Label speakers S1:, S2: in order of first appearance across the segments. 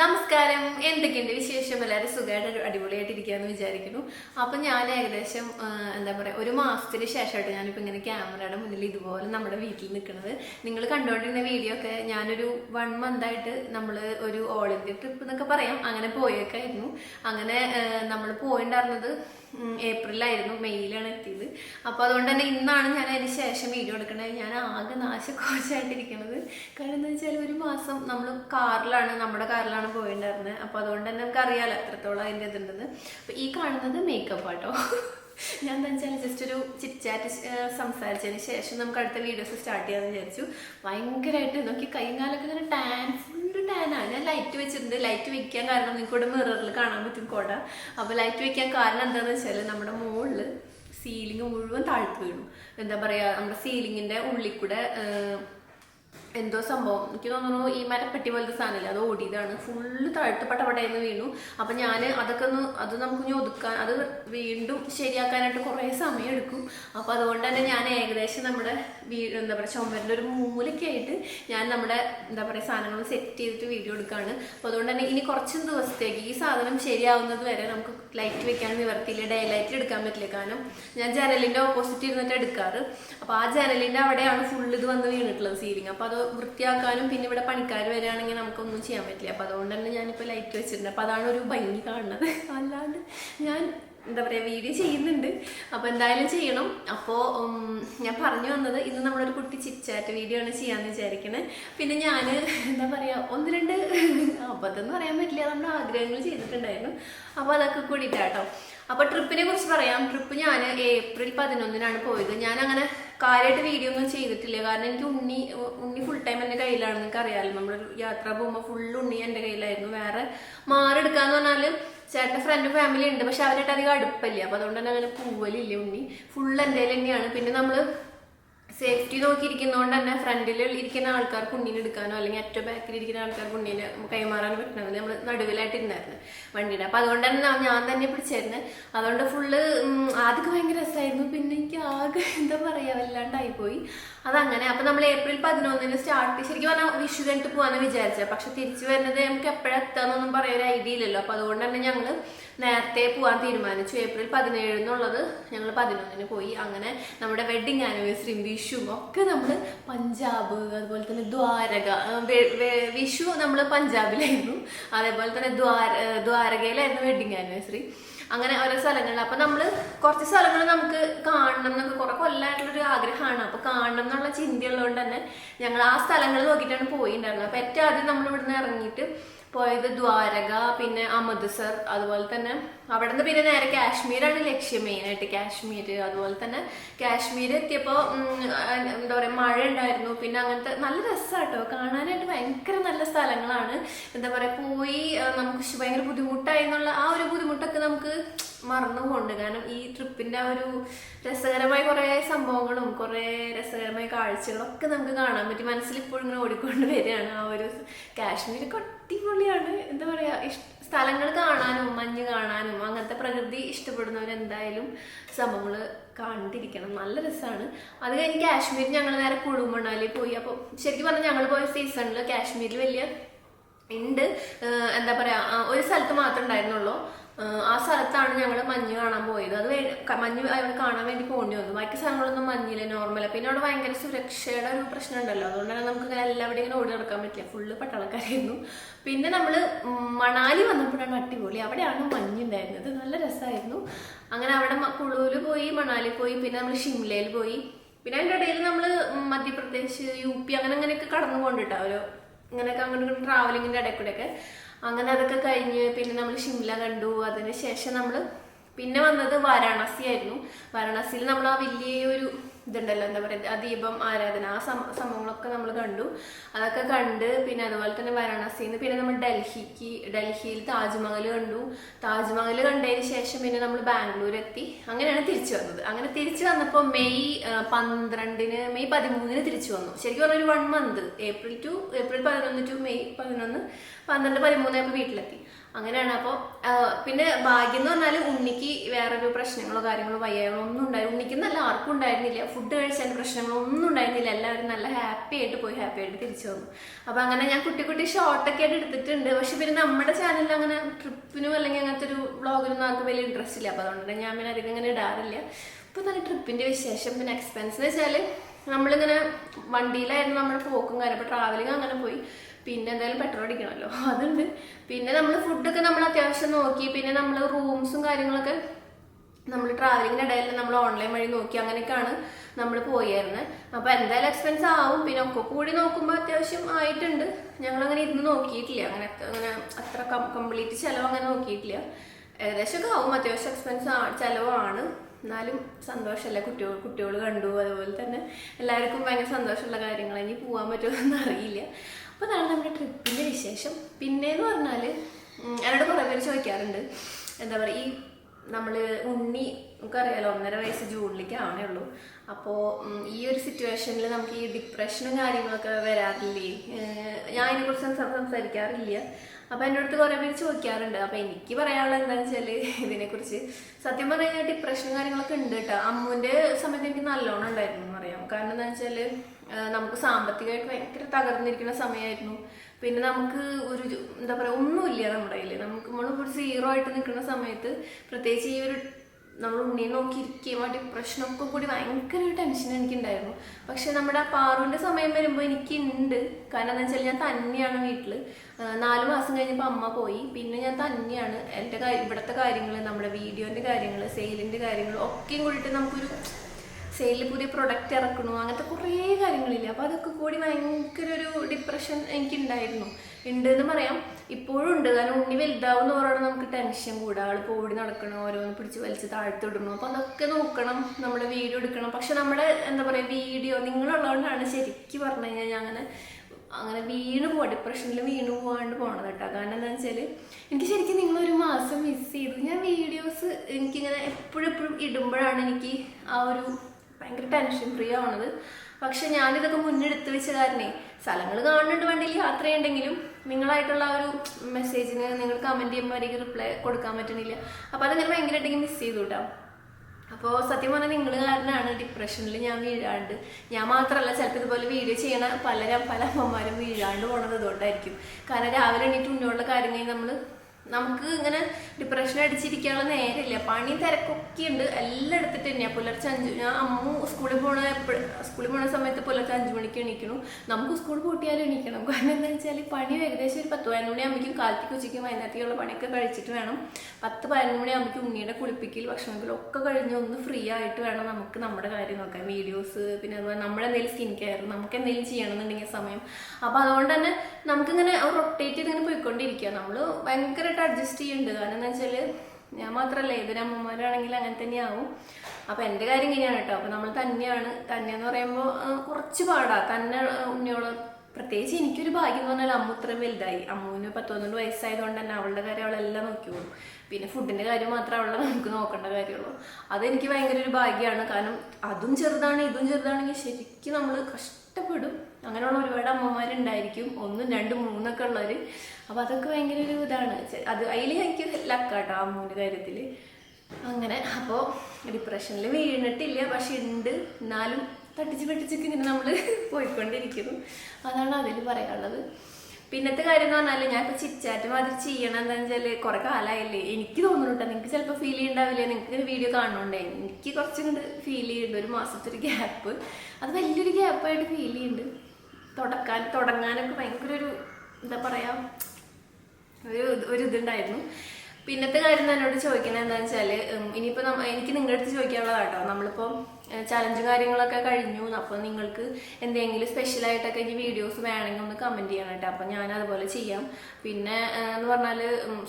S1: നമസ്കാരം. എന്തൊക്കെയുണ്ട് വിശേഷം? എല്ലാവരും സുഖമായിട്ട് അടിപൊളിയായിട്ട് ഇരിക്കാന്ന് വിചാരിക്കുന്നു. അപ്പം ഞാൻ ഏകദേശം എന്താ പറയുക ഒരു മാസത്തിന് ശേഷമായിട്ട് ഞാനിപ്പോൾ ഇങ്ങനെ ക്യാമറയുടെ മുന്നിൽ ഇതുപോലെ നമ്മുടെ വീട്ടിൽ നിൽക്കുന്നത് നിങ്ങൾ കണ്ടുകൊണ്ടിരുന്ന വീഡിയോ ഒക്കെ ഞാനൊരു വൺ മന്ത് ആയിട്ട് നമ്മൾ ഒരു ഓൾ ഇന്ത്യ ട്രിപ്പ് എന്നൊക്കെ പറയാം. അങ്ങനെ പോയൊക്കെ ആയിരുന്നു അങ്ങനെ നമ്മൾ പോയിണ്ടായിരുന്നത് ഏപ്രിലായിരുന്നു മെയ്യിലാണ് എത്തിയത്. അപ്പോൾ അതുകൊണ്ട് തന്നെ ഇന്നാണ് ഞാൻ അതിന് ശേഷം വീഡിയോ എടുക്കുന്നത്. ഞാൻ ആകെ നാശക്കോശമായിട്ടിരിക്കണത് കാരണം എന്താ വെച്ചാൽ ഒരു മാസം നമ്മൾ കാറിലാണ് നമ്മുടെ കാറിലാണ് പോയിട്ടുണ്ടായിരുന്നത് അപ്പോൾ അതുകൊണ്ട് തന്നെ നമുക്ക് അറിയാലോ എത്രത്തോളം അതിന്റെ ഇതുണ്ടെന്ന്. അപ്പോൾ ഈ കാണുന്നത് മേക്കപ്പ് ആട്ടോ. ഞാൻ എന്താ ജസ്റ്റ് ഒരു ചിറ്റാറ്റ് സംസാരിച്ചതിന് ശേഷം നമുക്ക് അടുത്ത വീഡിയോസ് സ്റ്റാർട്ട് ചെയ്യാമെന്ന് വിചാരിച്ചു. ഭയങ്കരമായിട്ട് നോക്കി കൈ കാലൊക്കെ ഇങ്ങനെ ടാൻ ഫുള്ള് ടാനാണ് ഞാൻ ലൈറ്റ് വെച്ചിട്ടുണ്ട്. ലൈറ്റ് വെക്കാൻ കാരണം നിങ്ങൾക്ക് ഇവിടെ മിററിൽ കാണാൻ പറ്റും കോട. അപ്പോൾ ലൈറ്റ് വെക്കാൻ കാരണം എന്താണെന്ന് വെച്ചാൽ നമ്മുടെ മുകളിൽ സീലിംഗ് മുഴുവൻ താഴ്ത്തു വീണു. എന്താ പറയുക നമ്മുടെ സീലിങ്ങിന്റെ ഉള്ളിൽ കൂടെ എന്തോ സംഭവം. എനിക്ക് തോന്നുന്നു ഈ മരപ്പെട്ടി പോലത്തെ സാധനമില്ല? അത് ഓടിയതാണ്. ഫുള്ള് താഴ്ത്ത് വീണു. അപ്പൊ ഞാൻ അതൊക്കെ ഒന്ന് അത് നമുക്ക് ഒതുക്കാൻ അത് വീണ്ടും ശരിയാക്കാനായിട്ട് കുറേ സമയം എടുക്കും അപ്പൊ അതുകൊണ്ട് തന്നെ ഞാൻ ഏകദേശം നമ്മുടെ വീട് എന്താ പറയുക ചുമരിന്റെ ഒരു മൂലയ്ക്ക് ആയിട്ട് ഞാൻ നമ്മുടെ എന്താ പറയുക സാധനങ്ങൾ സെറ്റ് ചെയ്തിട്ട് വീഡിയോ എടുക്കുകയാണ് അപ്പോൾ അതുകൊണ്ട് തന്നെ ഇനി കുറച്ച് ദിവസത്തേക്ക് ഈ സാധനം ശരിയാവുന്നത് വരെ നമുക്ക് ലൈറ്റ് വെക്കാൻ നിവർത്തിയില്ല. ഡേ ലൈറ്റ് എടുക്കാൻ പറ്റില്ല. കാരണം ഞാൻ ജനലിന്റെ ഓപ്പോസിറ്റ് ഇരുന്നിട്ട് എടുക്കാറ്. അപ്പോൾ ആ ജനലിന്റെ അവിടെയാണ് ഫുൾ ഇത് വന്ന് വീണിട്ടുള്ളത് സീലിംഗ് അപ്പോൾ അത് വൃത്തിയാക്കാനും പിന്നെ ഇവിടെ പണിക്കാർ വരികയാണെങ്കിൽ നമുക്കൊന്നും ചെയ്യാൻ പറ്റില്ല. അപ്പോൾ അതുകൊണ്ട് തന്നെ ഞാനിപ്പോൾ ലൈറ്റ് വെച്ചിട്ടുണ്ട്. അപ്പോൾ അതാണ് ഒരു ഭംഗി കാണുന്നത്. അല്ലാണ്ട് ഞാൻ എന്താ പറയുക വീഡിയോ ചെയ്യുന്നുണ്ട്. അപ്പോൾ എന്തായാലും ചെയ്യണം. അപ്പോൾ ഞാൻ പറഞ്ഞു വന്നത് ഇന്ന് നമ്മളൊരു കുട്ടി ചിറ്റാറ്റ് വീഡിയോ ആണ് ചെയ്യാമെന്ന് വിചാരിക്കണേ. പിന്നെ ഞാൻ എന്താ പറയുക ഒന്ന് രണ്ട് അബദ്ധം പറയാൻ പറ്റില്ല. നമ്മുടെ ആഗ്രഹങ്ങൾ ചെയ്തിട്ടുണ്ടായിരുന്നു. അപ്പോൾ അതൊക്കെ കൂടിയിട്ടാട്ടോ. അപ്പോൾ ട്രിപ്പിനെ കുറിച്ച് പറയാം. ട്രിപ്പ് ഞാൻ ഏപ്രിൽ പതിനൊന്നിനാണ് പോയത്. ഞാൻ അങ്ങനെ കാര്യമായിട്ട് വീഡിയോ ഒന്നും ചെയ്തിട്ടില്ല. കാരണം എനിക്ക് ഉണ്ണി ഉണ്ണി ഫുൾ ടൈം എന്റെ കയ്യിലാണ് നിങ്ങൾക്ക് അറിയാമല്ലോ നമ്മൾ യാത്ര പോകുമ്പോൾ ഫുൾ ഉണ്ണി എന്റെ കയ്യിലായിരുന്നു. വേറെ മാറെടുക്കാന്ന് പറഞ്ഞാൽ ചേട്ടന്റെ ഫ്രണ്ട് ഫാമിലി ഉണ്ട്. പക്ഷെ അവരായിട്ട് അധികം അടുപ്പല്ലേ. അപ്പോൾ അതുകൊണ്ട് തന്നെ അങ്ങനെ പൂവലില്ല ഉണ്ണി. ഫുൾ എന്റെ തന്നെയാണ്. പിന്നെ നമ്മൾ സേഫ്റ്റി നോക്കിയിരിക്കുന്നതുകൊണ്ട് തന്നെ ഫ്രണ്ടിൽ ഇരിക്കുന്ന ആൾക്കാർ കുണ്ണീനെ എടുക്കാനോ അല്ലെങ്കിൽ ഏറ്റവും ബാക്കിൽ ഇരിക്കുന്ന ആൾക്കാർ കുണ്ണീനെ കൈമാറാൻ പറ്റണമെന്ന് നമ്മൾ നടുവിലായിട്ട് ഇരുന്നായിരുന്നു വണ്ടിയുടെ. അപ്പോൾ അതുകൊണ്ട് തന്നെ ഞാൻ- തന്നെ പിടിച്ചായിരുന്നു. അതുകൊണ്ട് ഫുള്ള് ആദ്യമൊക്കെ ഭയങ്കര രസമായിരുന്നു പിന്നെ എനിക്ക് ആകെ എന്താ പറയുക വല്ലാണ്ടായിപ്പോയി അതങ്ങനെ. അപ്പോൾ നമ്മൾ ഏപ്രിൽ പതിനൊന്നിന് സ്റ്റാർട്ട് ശരിക്കും പറഞ്ഞാൽ വിഷു കഴിഞ്ഞിട്ട് പോകാമെന്ന് വിചാരിച്ചത് പക്ഷെ തിരിച്ചു വരുന്നത് നമുക്ക് എപ്പോഴെത്താന്നൊന്നും പറയാൻ ഒരു ഐഡിയ ഇല്ലല്ലോ. അപ്പോൾ അതുകൊണ്ട് തന്നെ ഞങ്ങൾ നേരത്തെ പോകാൻ തീരുമാനിച്ചു. ഏപ്രിൽ പതിനേഴ് എന്നുള്ളത് ഞങ്ങൾ പതിനൊന്നിന് പോയി. അങ്ങനെ നമ്മുടെ വെഡിങ് ആനിവേഴ്സറിയും വിഷുവും ഒക്കെ നമ്മൾ പഞ്ചാബ് അതുപോലെ തന്നെ ദ്വാരക വിഷു നമ്മൾ പഞ്ചാബിലായിരുന്നു. അതേപോലെ തന്നെ ദ്വാര ദ്വാരകയിലായിരുന്നു വെഡിങ് ആനിവേഴ്സറി അങ്ങനെ ഓരോ സ്ഥലങ്ങളിൽ അപ്പം നമ്മൾ കുറച്ച് സ്ഥലങ്ങൾ നമുക്ക് കാണണം എന്നൊക്കെ കുറെ കൊല്ലമായിട്ടുള്ളൊരു ആഗ്രഹമാണ്. അപ്പോൾ കാണണം എന്നുള്ള ചിന്തയുള്ളതുകൊണ്ട് തന്നെ ഞങ്ങൾ ആ സ്ഥലങ്ങൾ നോക്കിയിട്ടാണ് പോയിട്ടുണ്ടായിരുന്നത് അപ്പോൾ ഏറ്റവും ആദ്യം നമ്മൾ ഇവിടുന്ന് ഇറങ്ങിയിട്ട് പോയത് ദ്വാരക പിന്നെ അമൃത്സർ അതുപോലെ തന്നെ അവിടെ നിന്ന് പിന്നെ നേരെ കാശ്മീരാണ് ലക്ഷ്യം മെയിനായിട്ട്. കാശ്മീർ അതുപോലെ തന്നെ കാശ്മീർ എത്തിയപ്പോൾ എന്താ പറയുക മഴ ഉണ്ടായിരുന്നു പിന്നെ അങ്ങനത്തെ നല്ല രസമാട്ടോ കാണാനായിട്ട് ഭയങ്കര നല്ല സ്ഥലങ്ങളാണ്. എന്താ പറയുക പോയി നമുക്ക് ഭയങ്കര ബുദ്ധിമുട്ടായി എന്നുള്ള ആ ഒരു ബുദ്ധിമുട്ടൊക്കെ നമുക്ക് മറന്നു പോകുന്നുണ്ട് കാരണം ഈ ട്രിപ്പിന്റെ ആ ഒരു രസകരമായ കുറേ സംഭവങ്ങളും കുറേ രസകരമായ കാഴ്ചകളൊക്കെ നമുക്ക് കാണാൻ പറ്റി. മനസ്സിൽ ഇപ്പോഴും ഇങ്ങനെ ഓടിക്കൊണ്ട് വരികയാണ് ആ ഒരു കാശ്മീരൊക്കെ അടിപൊളിയാണ്. എന്താ പറയുക സ്ഥലങ്ങൾ കാണാനും മഞ്ഞ് കാണാനും അങ്ങനത്തെ പ്രകൃതി ഇഷ്ടപ്പെടുന്നവർ എന്തായാലും സംഭവങ്ങൾ കണ്ടിരിക്കണം. നല്ല രസമാണ് അത് കഴിഞ്ഞ് കാശ്മീർ ഞങ്ങൾ നേരെ കുളു മണാലി പോയി. അപ്പോൾ ശരിക്കും പറഞ്ഞാൽ ഞങ്ങൾ പോയ സീസണിൽ കാശ്മീരിൽ വലിയ ഉണ്ട്. എന്താ പറയുക ഒരു സ്ഥലത്ത് മാത്രമേ ഉണ്ടായിരുന്നുള്ളൂ. ആ സ്ഥലത്താണ് ഞങ്ങൾ മഞ്ഞ് കാണാൻ പോയത്. അത് മഞ്ഞ് അവിടെ കാണാൻ വേണ്ടി പോകേണ്ടി വന്നു. ബാക്കി സ്ഥലങ്ങളൊന്നും മഞ്ഞില്ല നോർമല പിന്നെ അവിടെ ഭയങ്കര സുരക്ഷയുടെ ഒരു പ്രശ്നം ഉണ്ടല്ലോ അതുകൊണ്ട് തന്നെ നമുക്ക് ഇങ്ങനെ ഇങ്ങനെ ഓടി നടക്കാൻ പറ്റില്ല ഫുള്ള് പട്ടാളക്കാരായിരുന്നു. പിന്നെ നമ്മൾ മണാലി വന്നപ്പോഴാണ് അടിപൊളി. അവിടെയാണ് മഞ്ഞുണ്ടായിരുന്നത്. നല്ല രസമായിരുന്നു അങ്ങനെ അവിടെ കുളുവിൽ പോയി മണാലി പോയി പിന്നെ നമ്മൾ ഷിംലയിൽ പോയി. പിന്നെ അതിന്റെ ഇടയിൽ നമ്മൾ മധ്യപ്രദേശ് യു പി അങ്ങനെ അങ്ങനെയൊക്കെ കടന്നു പോകണ്ടിട്ടോ. ഒരു ഇങ്ങനെയൊക്കെ അങ്ങോട്ട് ട്രാവലിങ്ങിന്റെ ഇടയിൽ കൂടെയൊക്കെ. അങ്ങനെ അതൊക്കെ കഴിഞ്ഞ് പിന്നെ നമ്മൾ ഷിംല കണ്ടു. അതിന് ശേഷം നമ്മൾ പിന്നെ വന്നത് വാരാണസി ആയിരുന്നു വാരാണസിയിൽ നമ്മൾ ആ വലിയൊരു ഇതുണ്ടല്ലോ എന്താ പറയുക ആ ദീപം ആരാധന ആ സംഭവങ്ങളൊക്കെ നമ്മൾ കണ്ടു. അതൊക്കെ കണ്ട് പിന്നെ അതുപോലെ തന്നെ വാരാണസിയിൽ നിന്ന് പിന്നെ നമ്മൾ ഡൽഹിക്ക് ഡൽഹിയിൽ താജ്മഹൽ കണ്ടു. താജ്മഹൽ കണ്ടതിന് ശേഷം പിന്നെ നമ്മൾ ബാംഗ്ലൂർ എത്തി അങ്ങനെയാണ് തിരിച്ചു വന്നത്. അങ്ങനെ തിരിച്ചു വന്നപ്പോൾ മെയ് പന്ത്രണ്ടിന് മെയ് പതിമൂന്നിന് തിരിച്ചു വന്നു. ശരിക്കും പറഞ്ഞാൽ ഒരു one month April to April പതിനൊന്ന് ടു മെയ് പതിനൊന്ന് പന്ത്രണ്ട് പതിമൂന്നായപ്പോൾ വീട്ടിലെത്തി. അങ്ങനെയാണ് അപ്പോൾ പിന്നെ ഭാഗ്യം എന്ന് പറഞ്ഞാൽ ഉണ്ണിക്ക് വേറൊരു പ്രശ്നങ്ങളോ കാര്യങ്ങളോ വയ്യായ്മ ഒന്നും ഉണ്ടായിരുന്നു ഉണ്ണിക്ക് നല്ല ആർക്കും ഉണ്ടായിരുന്നില്ല. ഫുഡ് കഴിച്ചതിന്റെ പ്രശ്നങ്ങളൊന്നും ഉണ്ടായിരുന്നില്ല. എല്ലാവരും നല്ല ഹാപ്പി ആയിട്ട് പോയി ഹാപ്പി ആയിട്ട് തിരിച്ചു വന്നു. അപ്പോൾ അങ്ങനെ ഞാൻ കുട്ടി കുട്ടി ഷോർട്ടൊക്കെ ആയിട്ട് എടുത്തിട്ടുണ്ട്. പക്ഷെ പിന്നെ നമ്മുടെ ചാനലിൽ അങ്ങനെ ട്രിപ്പിനും അല്ലെങ്കിൽ അങ്ങനത്തെ ഒരു വ്ളോഗിനൊന്നും ആർക്ക് വലിയ ഇൻട്രസ്റ്റ് ഇല്ല. അപ്പോൾ അതുകൊണ്ട് ഞാൻ പിന്നെ അധികം ഇങ്ങനെ ഇടാറില്ല. അപ്പോൾ തന്നെ ട്രിപ്പിന്റെ വിശേഷം. പിന്നെ എക്സ്പെൻസ് എന്ന് വെച്ചാൽ നമ്മളിങ്ങനെ വണ്ടിയിലായിരുന്നു നമ്മൾ പോക്കും കാര്യം അപ്പോൾ ട്രാവലിംഗ് അങ്ങനെ പോയി. പിന്നെ എന്തായാലും പെട്രോൾ അടിക്കണമല്ലോ. അതുണ്ട്. പിന്നെ നമ്മൾ ഫുഡൊക്കെ നമ്മൾ അത്യാവശ്യം നോക്കി. പിന്നെ നമ്മൾ റൂംസും കാര്യങ്ങളൊക്കെ നമ്മൾ ട്രാവലിങ്ങിന് ഇടയിൽ നമ്മൾ ഓൺലൈൻ വഴി നോക്കി അങ്ങനെയൊക്കെയാണ് നമ്മൾ പോയായിരുന്നത് അപ്പോൾ എന്തായാലും എക്സ്പെൻസ് ആവും. പിന്നെ ഒക്കെ കൂടി നോക്കുമ്പോൾ അത്യാവശ്യം ആയിട്ടുണ്ട്. ഞങ്ങൾ അങ്ങനെ ഇരുന്ന് നോക്കിയിട്ടില്ല. അങ്ങനെ അങ്ങനെ അത്ര കംപ്ലീറ്റ് ചിലവ് അങ്ങനെ നോക്കിയിട്ടില്ല. ഏകദേശമൊക്കെ ആവും. അത്യാവശ്യം എക്സ്പെൻസ് ചിലവാണ്. എന്നാലും സന്തോഷമല്ലേ കുട്ടികൾ കുട്ടികൾ കണ്ടു. അതുപോലെ തന്നെ എല്ലാവർക്കും ഭയങ്കര സന്തോഷമുള്ള കാര്യങ്ങൾ ഇനി പോകാൻ പറ്റുമെന്ന് അറിയില്ല. അപ്പോൾ അതാണ് നമ്മുടെ ട്രിപ്പിന്റെ വിശേഷം. പിന്നെയെന്ന് പറഞ്ഞാൽ എന്നോട് കുറേ പേര് ചോദിക്കാറുണ്ട്. എന്താ പറയുക ഈ നമ്മൾ ഉണ്ണി നമുക്കറിയാലോ ഒന്നര വയസ്സ് ജൂണിലേക്ക് ആവണേ ഉള്ളൂ. അപ്പോൾ ഈ ഒരു സിറ്റുവേഷനിൽ നമുക്ക് ഈ ഡിപ്രഷനും കാര്യങ്ങളൊക്കെ വരാറില്ലേ? ഞാൻ അതിനെക്കുറിച്ച് സംസാരിക്കാറില്ല. അപ്പോൾ എന്റെ അടുത്ത് കുറേ പേര് ചോദിക്കാറുണ്ട്. അപ്പോൾ എനിക്ക് പറയാനുള്ളത് എന്താണെന്ന് വെച്ചാൽ ഇതിനെക്കുറിച്ച്. സത്യം പറഞ്ഞു കഴിഞ്ഞാൽ ഡിപ്രഷനും കാര്യങ്ങളൊക്കെ ഉണ്ട് കേട്ടോ. അമ്മുവിന്റെ സമയത്ത് എനിക്ക് നല്ലോണം ഉണ്ടായിരുന്നു എന്ന് പറയാം. കാരണം എന്താണെന്ന് വെച്ചാൽ നമുക്ക് സാമ്പത്തികമായിട്ട് ഭയങ്കര തകർന്നിരിക്കുന്ന സമയമായിരുന്നു. പിന്നെ നമുക്ക് ഒരു എന്താ പറയുക ഒന്നുമില്ല നമ്മുടെ കയ്യിൽ നമുക്ക് ഒരു സീറോ ആയിട്ട് നിൽക്കുന്ന സമയത്ത് പ്രത്യേകിച്ച് ഈ ഒരു നമ്മൾ ഉണ്ണിയെ നോക്കിയിരിക്കുകയും ആ ഡിപ്രഷനൊക്കെ കൂടി ഭയങ്കര ഒരു ടെൻഷൻ എനിക്കുണ്ടായിരുന്നു. പക്ഷെ നമ്മുടെ ആ പാറുവിന്റെ സമയം വരുമ്പോൾ എനിക്കുണ്ട്. കാരണം എന്താ വെച്ചാൽ ഞാൻ തന്നെയാണ് വീട്ടിൽ നാല് മാസം കഴിഞ്ഞപ്പോൾ അമ്മ പോയി. പിന്നെ ഞാൻ തന്നെയാണ് എന്റെ ഇവിടുത്തെ കാര്യങ്ങൾ നമ്മുടെ വീഡിയോന്റെ കാര്യങ്ങൾ സെയിലിന്റെ കാര്യങ്ങൾ ഒക്കെയും കൂടിയിട്ട് നമുക്കൊരു സെയിലിൽ പുതിയ പ്രൊഡക്റ്റ് ഇറക്കണു? അങ്ങനത്തെ കുറേ കാര്യങ്ങളില്ല. അപ്പോൾ അതൊക്കെ കൂടി ഭയങ്കര ഒരു ഡിപ്രഷൻ എനിക്കുണ്ടായിരുന്നു. ഉണ്ട് എന്ന് പറയാം. ഇപ്പോഴും ഉണ്ട്. കാരണം ഉണ്ണി വലുതാവുന്ന പറയുന്നത് നമുക്ക് ടെൻഷൻ കൂടുക ആൾ പോടി നടക്കണം? ഓരോന്ന് പിടിച്ച് വലിച്ച് താഴ്ത്തിടണം അപ്പോൾ അതൊക്കെ നോക്കണം. നമ്മുടെ വീഡിയോ എടുക്കണം. പക്ഷെ നമ്മുടെ എന്താ പറയുക വീഡിയോ നിങ്ങളുള്ളതുകൊണ്ടാണ് ശരിക്കും പറഞ്ഞു കഴിഞ്ഞാൽ ഞാൻ അങ്ങനെ അങ്ങനെ വീണ് പോവാ. ഡിപ്രഷനിൽ വീണ് പോകാണ്ട് പോണത് കേട്ടോ. കാരണം എന്താണെന്ന് വെച്ചാൽ എനിക്ക് ശരിക്കും നിങ്ങളൊരു മാസം മിസ് ചെയ്തു. ഞാൻ വീഡിയോസ് എനിക്കിങ്ങനെ എപ്പോഴും എപ്പോഴും ഇടുമ്പോഴാണ് എനിക്ക് ആ ഒരു ഭയങ്കര ടെൻഷൻ ഫ്രീ ആവണത്. പക്ഷെ ഞാനിതൊക്കെ മുന്നെടുത്ത് വെച്ച കാരണേ സ്ഥലങ്ങൾ കാണുന്നുണ്ട് വണ്ടിയിൽ യാത്ര ചെയ്യണ്ടെങ്കിലും നിങ്ങളായിട്ടുള്ള ആ ഒരു മെസ്സേജിന് നിങ്ങൾ കമന്റ് ചെയ്യുമ്പോൾ എനിക്ക് റിപ്ലൈ കൊടുക്കാൻ പറ്റണില്ല. അപ്പോൾ അതങ്ങനെ ഭയങ്കരമായിട്ട് മിസ് ചെയ്തു കേട്ടോ അപ്പോൾ സത്യം പറഞ്ഞാൽ നിങ്ങൾ കാരണമാണ് ഡിപ്രഷനിൽ ഞാൻ വീഴാണ്ട്. ഞാൻ മാത്രമല്ല ചിലപ്പോൾ ഇതുപോലെ വീഡിയോ ചെയ്യണ പലരും പല അമ്മമാരും വീഴാണ്ട് പോണത് അതുകൊണ്ടായിരിക്കും കാരണം രാവിലെ എണീറ്റ് മുന്നോട്ടുള്ള കാര്യങ്ങൾ നമ്മൾ നമുക്ക് ഇങ്ങനെ ഡിപ്രഷൻ അടിച്ചിരിക്കാനുള്ള നേരമില്ല. പണി തിരക്കൊക്കെ ഉണ്ട്. എല്ലാം എടുത്തിട്ട് തന്നെയാണ് പുലർച്ചെ അഞ്ച് ഞാൻ അമ്മു സ്കൂളിൽ പോണ സ്കൂളിൽ പോണ സമയത്ത് പുലർച്ചെ അഞ്ചു മണിക്ക് എണീക്കണം. നമുക്ക് സ്കൂൾ പൂട്ടിയാലും എണീക്കണം. കാരണം എന്താ വെച്ചാൽ പണി ഏകദേശം ഒരു പത്ത് പതിനൊന്ന് മണിയാകുമ്പോഴേക്കും കാലത്തേക്ക് ഉച്ചയ്ക്ക് വൈകുന്നേരത്തേക്കുള്ള പണിയൊക്കെ കഴിച്ചിട്ട് വേണം. പത്ത് പതിനൊന്ന് മണിയാകുമ്പോഴേക്കും ഉണ്ണിയുടെ കുളിപ്പിക്കൽ ഭക്ഷണത്തിൽ ഒക്കെ കഴിഞ്ഞ് ഒന്ന് ഫ്രീ ആയിട്ട് വേണം നമുക്ക് നമ്മുടെ കാര്യം നോക്കാൻ. വീഡിയോസ് പിന്നെ അതുപോലെ നമ്മുടെ എന്തെങ്കിലും സ്കിൻ കെയർ നമുക്ക് എന്തെങ്കിലും ചെയ്യണമെന്നുണ്ടെങ്കിൽ സമയം. അപ്പോൾ അതുകൊണ്ട് തന്നെ നമുക്കിങ്ങനെ റൊട്ടേറ്റ് ചെയ്ത് ഇങ്ങനെ പോയിക്കൊണ്ടിരിക്കുക നമ്മൾ ഭയങ്കരമായിട്ട് അഡ്ജസ്റ്റ് ചെയ്യുന്നുണ്ട് കാരണം എന്താ വെച്ചാൽ ഞാൻ മാത്രമല്ല ഏതൊരു അമ്മമാരാണെങ്കിൽ അങ്ങനെ തന്നെയാവും. അപ്പോൾ എന്റെ കാര്യം ഇങ്ങനെയാണ് കേട്ടോ അപ്പോൾ നമ്മൾ തന്നെയാണ്. തന്നെ എന്ന് പറയുമ്പോൾ കുറച്ച് പാടാ. തന്നെ ഉണ്ണിയോൾ. പ്രത്യേകിച്ച് എനിക്കൊരു ഭാഗ്യം എന്ന് പറഞ്ഞാൽ അമ്മ ഇത്രയും വലുതായി. അമ്മുവിന് പത്ത് വയസ്സായതുകൊണ്ട് തന്നെ അവളുടെ കാര്യം അവളെല്ലാം നോക്കിയോളും പിന്നെ ഫുഡിന്റെ കാര്യം മാത്രമേ അവളെ നമുക്ക് നോക്കേണ്ട കാര്യമുള്ളൂ. അതെനിക്ക് ഭയങ്കര ഒരു ഭാഗ്യമാണ് കാരണം അതും ചെറുതാണ് ഇതും ചെറുതാണെങ്കിൽ ശരിക്കും നമ്മൾ കഷ്ടപ്പെടും അങ്ങനെയുള്ള ഒരുപാട് അമ്മമാരുണ്ടായിരിക്കും. ഒന്നും രണ്ടും മൂന്നൊക്കെ ഉള്ളവര്. അപ്പോൾ അതൊക്കെ ഭയങ്കര ഒരു ഇതാണ്. അത് അതിൽ എനിക്ക് ലക്കാട്ടോ അമ്മൂന്റെ കാര്യത്തിൽ അങ്ങനെ അപ്പോൾ ഡിപ്രഷനിൽ വീണിട്ടില്ല. പക്ഷെ ഉണ്ട് എന്നാലും തട്ടിച്ച് പെട്ടിച്ചൊക്കെ ഇങ്ങനെ നമ്മൾ പോയിക്കൊണ്ടിരിക്കുന്നു. അതാണ് അതിൽ പറയാനുള്ളത്. പിന്നത്തെ കാര്യം എന്ന് പറഞ്ഞാൽ ഞാൻ ഇപ്പോൾ ചിറ്റാറ്റ് മാതിരി ചെയ്യണം എന്താണെന്ന് വെച്ചാൽ കുറേ കാലമായില്ലേ എനിക്ക് തോന്നുന്നുണ്ട് നിങ്ങൾക്ക് ചിലപ്പോൾ ഫീൽ ചെയ്യുന്നുണ്ടാവില്ല നിങ്ങൾക്ക് വീഡിയോ കാണുന്നുണ്ടേ എനിക്ക് കുറച്ചും ഫീൽ ചെയ്യുന്നുണ്ട് ഒരു മാസത്തെ ഒരു ഗ്യാപ്പ് അത് വലിയൊരു ഗ്യാപ്പായിട്ട് ഫീൽ ചെയ്യുന്നുണ്ട് തുടക്കാൻ തുടങ്ങാനൊക്കെ ഭയങ്കര ഒരു എന്താ പറയാ ഒരു ഒരു ഇതുണ്ടായിരുന്നു. പിന്നത്തെ കാര്യം എന്നോട് ചോദിക്കണത് എന്താണെന്ന് വെച്ചാൽ ഇനിയിപ്പോൾ എനിക്ക് നിങ്ങളുടെ അടുത്ത് ചോദിക്കാനുള്ളതാട്ടോ. നമ്മളിപ്പോൾ ചലഞ്ചും കാര്യങ്ങളൊക്കെ കഴിഞ്ഞു. അപ്പോൾ നിങ്ങൾക്ക് എന്തെങ്കിലും സ്പെഷ്യലായിട്ടൊക്കെ ഈ വീഡിയോസ് വേണമെങ്കിൽ ഒന്ന് കമന്റ് ചെയ്യണം കേട്ടോ. അപ്പോൾ ഞാൻ അതുപോലെ ചെയ്യാം. പിന്നെ എന്ന് പറഞ്ഞാൽ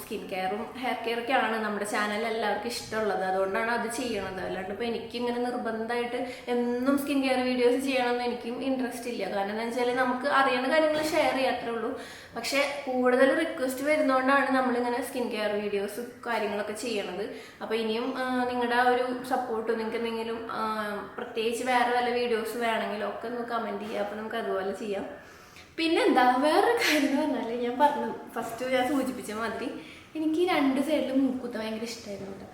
S1: സ്കിൻ കെയറും ഹെയർ കെയറൊക്കെ ആണ് നമ്മുടെ ചാനൽ എല്ലാവർക്കും ഇഷ്ടമുള്ളത്. അതുകൊണ്ടാണ് അത് ചെയ്യണത്. അല്ലാണ്ട് ഇപ്പോൾ എനിക്കിങ്ങനെ നിർബന്ധമായിട്ട് എന്നും സ്കിൻ കെയർ വീഡിയോസ് ചെയ്യണമെന്ന് എനിക്കും ഇൻട്രസ്റ്റ് ഇല്ല. കാരണം എന്താ വെച്ചാൽ നമുക്ക് അറിയുന്ന കാര്യങ്ങൾ ഷെയർ ചെയ്യാത്രേ ഉള്ളൂ. പക്ഷേ കൂടുതൽ റിക്വസ്റ്റ് വരുന്നതുകൊണ്ടാണ് നമ്മളിങ്ങനെ സ്കിൻ കെയർ വീഡിയോസ് കാര്യങ്ങളൊക്കെ ചെയ്യണത്. അപ്പോൾ ഇനിയും നിങ്ങളുടെ ഒരു സപ്പോർട്ട് നിങ്ങൾക്ക് എന്തെങ്കിലും പ്രത്യേകിച്ച് വേറെ വല്ല വീഡിയോസ് വേണമെങ്കിലും ഒക്കെ ഒന്ന് കമന്റ് ചെയ്യുക അപ്പോൾ നമുക്ക് അതുപോലെ ചെയ്യാം. പിന്നെന്താ? വേറൊരു കാര്യം എന്ന് പറഞ്ഞാൽ ഞാൻ പറഞ്ഞു. ഫസ്റ്റ് ഞാൻ സൂചിപ്പിച്ച മാതിരി എനിക്ക് രണ്ട് സൈഡിലും മൂക്കുത്ത ഭയങ്കര ഇഷ്ടമായിരുന്നു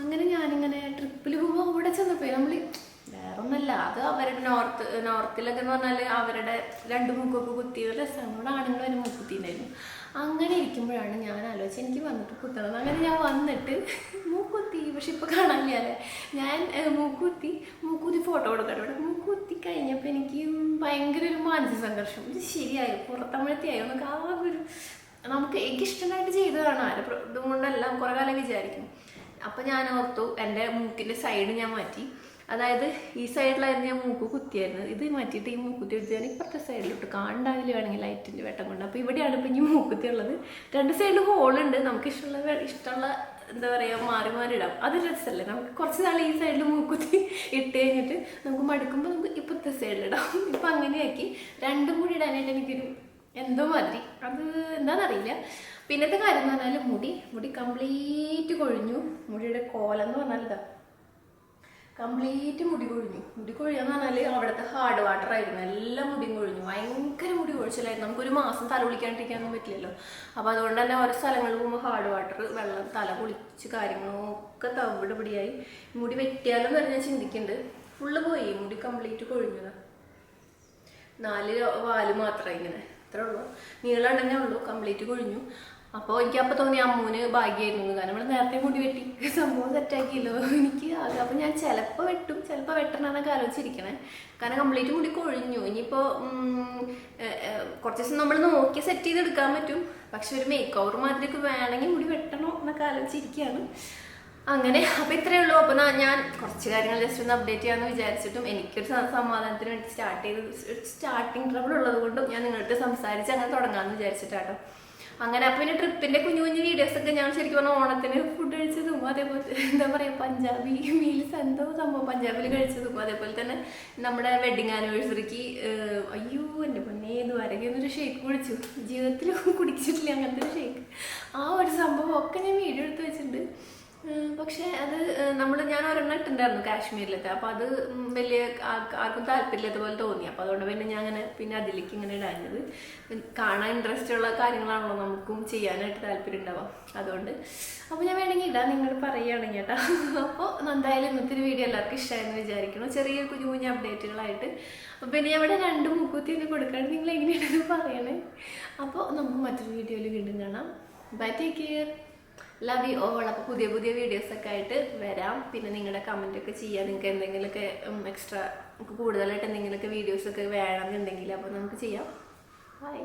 S1: അങ്ങനെ ഞാനിങ്ങനെ ട്രിപ്പിൽ പോകുമ്പോൾ അവിടെ ചെന്നപ്പോൾ നമ്മൾ വേറെ ഒന്നല്ല അത് അവരുടെ നോർത്ത് നോർത്തിലൊക്കെ എന്ന് പറഞ്ഞാൽ അവരുടെ രണ്ട് മൂക്കൊക്കെ കുത്തി ഒരു രസമാണ് നമ്മുടെ ആണുങ്ങൾ മൂക്കുത്തിണ്ടായിരുന്നു അങ്ങനെ ഇരിക്കുമ്പോഴാണ് ഞാൻ ആലോചിച്ചത് എനിക്ക് വന്നിട്ട് കുത്തണം. അങ്ങനെ ഞാൻ വന്നിട്ട് മൂക്കുത്തി പക്ഷെ ഇപ്പൊ കാണാനില്ല ഞാൻ മൂക്കുത്തി മൂക്കുത്തി ഫോട്ടോ കൊടുക്കട്ടെ ഇവിടെ. മൂക്കുത്തി കഴിഞ്ഞപ്പോൾ എനിക്ക് ഭയങ്കര ഒരു മാനസിക സംഘർഷം. ഇത് ശരിയായോ? പുറത്തമ്മഴത്തിയായോ നമുക്ക് ആ ഒരു നമുക്ക് എനിക്ക് ഇഷ്ടമായിട്ട് ചെയ്തതാണ് ആരെ ഇതുകൊണ്ടല്ല കുറേ കാലം വിചാരിക്കും. അപ്പം ഞാൻ ഓർത്തു എന്റെ മൂക്കിന്റെ സൈഡ് ഞാൻ മാറ്റി. അതായത് ഈ സൈഡിലായിരുന്നു ഞാൻ മൂക്ക് കുത്തിയായിരുന്നത്. ഇത് മാറ്റിയിട്ട് ഈ മൂക്കുത്തി എടുത്ത് ഞാൻ ഇപ്പുറത്തെ സൈഡിലിട്ട്. കാണണ്ടാവില്ല വേണമെങ്കിൽ ലൈറ്റിന്റെ വേട്ടം കൊണ്ട്. അപ്പോൾ ഇവിടെയാണ് ഇപ്പം ഈ മൂക്കുത്തി ഉള്ളത്. രണ്ട് സൈഡിൽ ഹോളുണ്ട് നമുക്ക് ഇഷ്ടമുള്ള ഇഷ്ടമുള്ള എന്താ പറയുക മാറി മാറി ഇടാം. അത് രസമല്ലേ. നമുക്ക് കുറച്ച് നാൾ ഈ സൈഡിൽ മൂക്കുത്തി ഇട്ട് കഴിഞ്ഞിട്ട് നമുക്ക് മടുക്കുമ്പോൾ നമുക്ക് ഇപ്പുറത്തെ സൈഡിലിടാം ഇപ്പം അങ്ങനെയാക്കി രണ്ടും കൂടി ഇടാനായിട്ട് എനിക്കൊരു എന്തോ മാതിരി. അത് എന്താണെന്നറിയില്ല. പിന്നത്തെ കാര്യം എന്ന് പറഞ്ഞാൽ മുടി മുടി കംപ്ലീറ്റ് കൊഴിഞ്ഞു. മുടിയുടെ കോലം എന്ന് പറഞ്ഞാൽ ഇതാ കംപ്ലീറ്റ് മുടി കൊഴിഞ്ഞു. മുടി കൊഴിയാന്ന് പറഞ്ഞാൽ അവിടുത്തെ ഹാർഡ് വാട്ടർ ആയിരുന്നു. എല്ലാം മുടിയും കൊഴിഞ്ഞു. ഭയങ്കര മുടി കൊഴിച്ചിലായിരുന്നു. നമുക്കൊരു മാസം തല കുളിക്കാണ്ടിരിക്കാനൊന്നും പറ്റില്ലല്ലോ. അപ്പോൾ അതുകൊണ്ട് തന്നെ ഓരോ സ്ഥലങ്ങളിൽ പോകുമ്പോൾ ഹാർഡ് വാട്ടർ വെള്ളം തല കുളിച്ച് കാര്യങ്ങളൊക്കെ തവിട് പിടിയായി. മുടി വെട്ടിയാലും വരെ ഞാൻ ചിന്തിക്കുന്നുണ്ട് ഫുള്ള് പോയി. മുടി കംപ്ലീറ്റ് കൊഴിഞ്ഞത്. നാല് വാൽ മാത്രമേ ഇങ്ങനെ. അത്രേ ഉള്ളൂ. നീളമുണ്ടെന്നേ ഉള്ളൂ. കംപ്ലീറ്റ് കൊഴിഞ്ഞു. അപ്പോൾ എനിക്ക് അപ്പോൾ തോന്നി അമ്മൂന് ഭാഗ്യമായിരുന്നു കാരണം നമ്മൾ നേരത്തെ മുടി വെട്ടി. സംഭവം സെറ്റാക്കിയല്ലോ എനിക്ക് അപ്പോൾ ഞാൻ ചിലപ്പോൾ വെട്ടും. ചിലപ്പോൾ വെട്ടണമെന്നൊക്കെ ആലോചിച്ചിരിക്കണേ. കാരണം കംപ്ലീറ്റ് മുടി കൊഴിഞ്ഞു. ഇനിയിപ്പോൾ കുറച്ച് ദിവസം നമ്മൾ നോക്കി സെറ്റ് ചെയ്തെടുക്കാൻ പറ്റും. പക്ഷെ ഒരു മേക്ക് ഓവർ മാതിരിയൊക്കെ വേണമെങ്കിൽ മുടി വെട്ടണോ എന്നൊക്കെ ആലോചിച്ചിരിക്കുകയാണ് അങ്ങനെ അപ്പോൾ ഇത്രയേ ഉള്ളൂ. അപ്പോൾ ഞാൻ കുറച്ച് കാര്യങ്ങൾ ജസ്റ്റ് ഒന്ന് അപ്ഡേറ്റ് ചെയ്യാമെന്ന് വിചാരിച്ചിട്ടും എനിക്കൊരു സമാധാനത്തിന് വേണ്ടി സ്റ്റാർട്ട് ചെയ്ത് സ്റ്റാർട്ടിങ് ട്രബിൾ ഉള്ളത് കൊണ്ടും ഞാൻ നിങ്ങളുടെ സംസാരിച്ച് അങ്ങനെ തുടങ്ങാമെന്ന് വിചാരിച്ചിട്ടാട്ടോ. അങ്ങനെ അപ്പൊ പിന്നെ ട്രിപ്പിന്റെ കുഞ്ഞു കുഞ്ഞു വീഡിയോസ് ഒക്കെ ഞാൻ ശരിക്കും പറഞ്ഞാൽ ഓണത്തിന് ഫുഡ് കഴിച്ചതും അതേപോലെ എന്താ പറയാ പഞ്ചാബി മീൽസ് എന്തോ സംഭവം പഞ്ചാബിൽ കഴിച്ചതും അതേപോലെ തന്നെ നമ്മുടെ വെഡിങ് ആനിവേഴ്സറിക്ക് അയ്യോ എന്റെ പൊന്നെ ഇതുവരെയൊക്കെ ഒരു ഷേക്ക് കുടിച്ചു. ജീവിതത്തിൽ കുടിച്ചിട്ടില്ല അങ്ങനത്തെ ഒരു ഷേക്ക് ആ ഒരു സംഭവം ഒക്കെ ഞാൻ വീഡിയോ എടുത്ത് വെച്ചിട്ടുണ്ട്. പക്ഷേ അത് നമ്മൾ ഞാൻ ഒരെണ്ണം ഇട്ടുണ്ടായിരുന്നു കാശ്മീരിലത്തെ. അപ്പോൾ അത് വലിയ ആർക്കും താല്പര്യമില്ലാത്ത പോലെ തോന്നി. അപ്പോൾ അതുകൊണ്ട് പിന്നെ ഞാൻ അങ്ങനെ പിന്നെ അതിലേക്ക് ഇങ്ങനെ ഇടാഞ്ഞത്. കാണാൻ ഇൻട്രസ്റ്റ് ഉള്ള കാര്യങ്ങളാണല്ലോ നമുക്കും ചെയ്യാനായിട്ട് താല്പര്യം ഉണ്ടാവാം അതുകൊണ്ട് അപ്പോൾ ഞാൻ വേണമെങ്കിൽ ഇടാം. നിങ്ങൾ പറയുകയാണെങ്കിൽ കേട്ടോ. അപ്പോൾ എന്തായാലും ഇന്നത്തെ വീഡിയോ എല്ലാവർക്കും ഇഷ്ടമായെന്ന് വിചാരിക്കണം ചെറിയ കുഞ്ഞു കുഞ്ഞു അപ്ഡേറ്റുകളായിട്ട് അപ്പോൾ പിന്നെ ഇവിടെ രണ്ട് മുക്കൂത്തിയൊക്കെ കൊടുക്കാണ്ട് നിങ്ങൾ എങ്ങനെയാണെന്ന് പറയണേ? അപ്പോൾ നമുക്ക് മറ്റൊരു വീഡിയോയിൽ വീണ്ടും കാണാം. Bye take care love you all അപ്പോൾ പുതിയ പുതിയ വീഡിയോസ് ഒക്കെ ആയിട്ട് വരാം. പിന്നെ നിങ്ങളുടെ കമന്റ് ഒക്കെ ചെയ്യാം. നിങ്ങൾക്ക് എന്തെങ്കിലുമൊക്കെ എക്സ്ട്രാ കൂടുതലായിട്ട് എന്തെങ്കിലുമൊക്കെ വീഡിയോസ് ഒക്കെ വേണമെന്നുണ്ടെങ്കിൽ അപ്പോൾ നമുക്ക് ചെയ്യാം. ബൈ